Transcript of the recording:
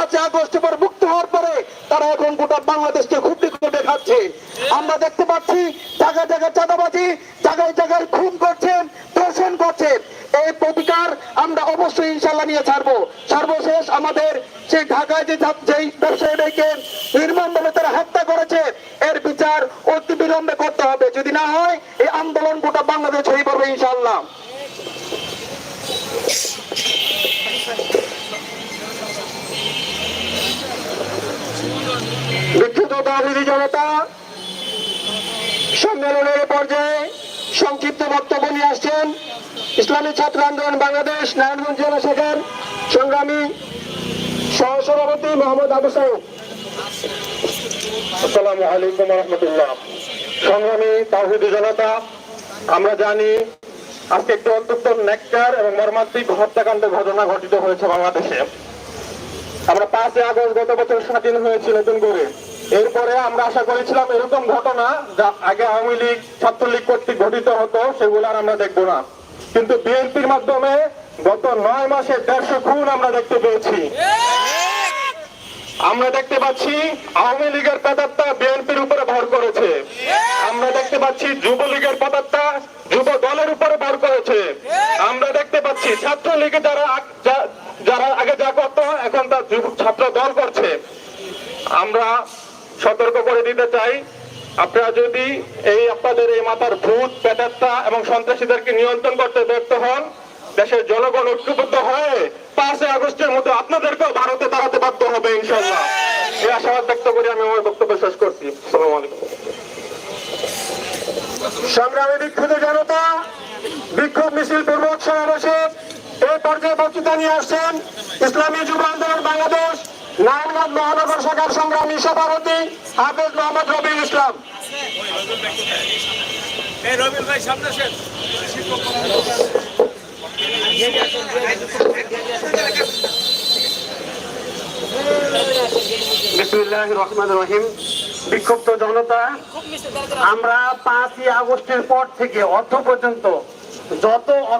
পাঁচই আগস্ট মুক্ত হওয়ার পরে তারা এখন গোটা বাংলাদেশকে করে দেখাচ্ছে। আমরা দেখতে পাচ্ছি জায়গায় জায়গায় চাঁদাবাজি, জায়গায় জায়গায় খুন করছেন, ধর্ষণ করছেন। এই প্রতিকার আমরা অবশ্যই ইনশাল্লাহ নিয়ে ছাড়বো। সর্বশেষ আমাদের সেই ঢাকায় যে যেই ব্যবসায়ীদেরকে নির্মমভাবে তারা হত্যা করেছে, এর বিচার অতি বিলম্বে করতে হবে। যদি না হয়, এই আন্দোলন গোটা বাংলাদেশ হয়ে পড়বে ইনশাল্লাহ সংক্ষিপ্ত বক্তব্য নিয়ে আসছেন ইসলামী ছাত্র আন্দোলন বাংলাদেশ, নারায়ণগঞ্জ জেলা শাখার সংগ্রামী সহসভাপতি মোহাম্মদ আবু রহমতুল্লাহ। সংগ্রামী তাহিদ জনতা, আমরা জানি আজকে একটি অত্যন্ত নেককার এবং মর্মান্তিক হত্যাকাণ্ডের ঘটনা ঘটিত হয়েছে বাংলাদেশে। আমরা পাঁচই আগস্ট গত বছর স্বাধীন হয়েছি নতুন করে। এরপরে আমরা আশা করেছিলাম এরকম ঘটনা যা আগে আওয়ামী লীগ, ছাত্রলীগ কর্তৃক ঘটিত হতো, সেগুলো আর আমরা দেখব না। কিন্তু বিএনপির মাধ্যমে গত নয় মাসে দেড়শো খুন আমরা দেখতে পেয়েছি। আমরা দেখতে পাচ্ছি আওয়ামী লীগের পেতাত্তা বিএনপির উপরে ভর করেছে। আমরা দেখতে পাচ্ছি যুবলীগের পেতাত্তা যুব দলের উপরে ভর করেছে। আমরা দেখতে পাচ্ছি ছাত্রলীগে যারা যারা আগে যা করতো এখন তার যুব- ছাত্র দল করছে। আমরা সতর্ক করে দিতে চাই। আপনারা যদি এই আপনাদের এই মাথার ভূত পেটাত্তা এবং সন্ত্রাসীদেরকে নিয়ন্ত্রণ করতে ব্যর্থ হন, দেশের জনগণ ঐক্যবদ্ধ হয়ে পাঁচই আগস্টের মতো আপনাদেরকেও ভারতে দাঁড়াতে বাধ্য হবে ইনশাল্লাহ এই আশাবাদ ব্যক্ত করে আমি আমার বক্তব্য শেষ করছি। সালাম আলাইকুম। সংগ্রামী বিক্ষুব্ধ জনতা, বিক্ষোভ মিছিল পূর্বক সমাবেশে বক্তৃতা নিয়ে আসছেন ইসলামী যুব আন্দোলন বাংলাদেশ নারায়ণগঞ্জ মহানগর শাখার সংগ্রামী সভাপতি হাফেজ মোহাম্মদ রবিউল ইসলাম। বিসমুল্লাহ রহমান রহিম। বিক্ষুব্ধ জনতা আমরা পাঁচই আগস্টের পর থেকে অর্থ পর্যন্ত যত